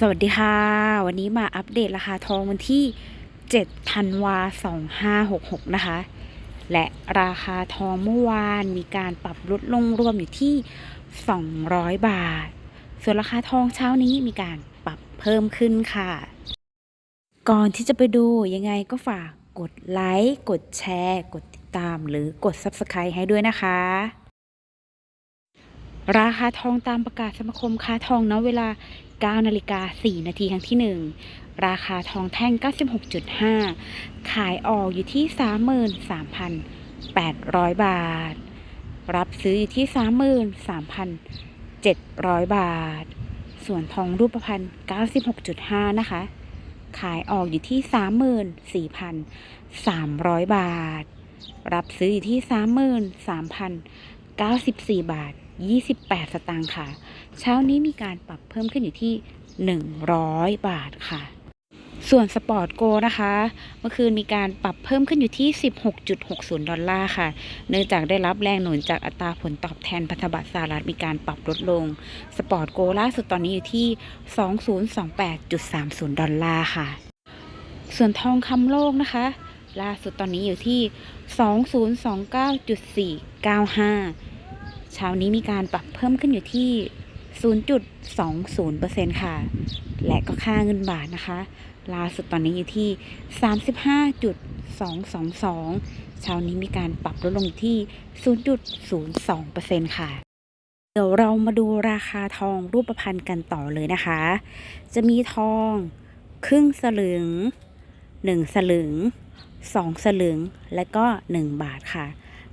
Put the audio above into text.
สวัสดีค่ะ วันนี้มาอัปเดตราคาทองวันที่7ธันวา2566 นะคะ และราคาทองเมื่อวานมีการปรับลดลงรวมอยู่ที่ 200 บาท ส่วนราคาทองเช้านี้มีการปรับเพิ่มขึ้นค่ะ ก่อนที่จะไปดูยังไงก็ฝากกดไลค์ กดแชร์ กดติดตาม หรือกด Subscribe ให้ด้วยนะคะ ราคาทองตามประกาศสมาคมค้าทองณเวลา 9 นาฬิกา 4 นาทีครั้งที่ 1 ราคาทองแท่ง 96.5 ขายออกอยู่ที่ 33,800 บาท รับซื้ออยู่ที่ 33,700 บาท ส่วนทองรูปพรรณ96.5 นะคะ ขายออกอยู่ที่ 34,300 บาท รับซื้ออยู่ที่ 33,094 บาท 28 สตางค์ค่ะ เช้านี้มีการปรับเพิ่มขึ้นอยู่ที่ 100 บาทค่ะ ส่วนสปอร์ตโกนะคะ เมื่อคืนมีการปรับเพิ่มขึ้นอยู่ที่ 16.60 ดอลลาร์ค่ะ เนื่องจากได้รับแรงหนุนจากอัตราผลตอบแทนพันธบัตรสหรัฐมีการปรับลดลง สปอร์ตโกล่าสุดตอนนี้อยู่ที่ 2028.30 ดอลลาร์ค่ะ ส่วนทองคำโลกนะคะล่าสุดตอนนี้อยู่ที่ 2029.495 เช้านี้มีการปรับเพิ่มขึ้นอยู่ที่ 0.20%ค่ะ และก็ค่าเงินบาทนะคะ ล่าสุดตอนนี้อยู่ที่ 35.222 เช้านี้มีการปรับลดลงที่ 0.02%ค่ะเดี๋ยวเรามาดูราคาทองรูปพรรณกันต่อเลยนะคะ จะมีทองครึ่งสลึง 1 สลึง 2 สลึง และก็ 1 บาทค่ะ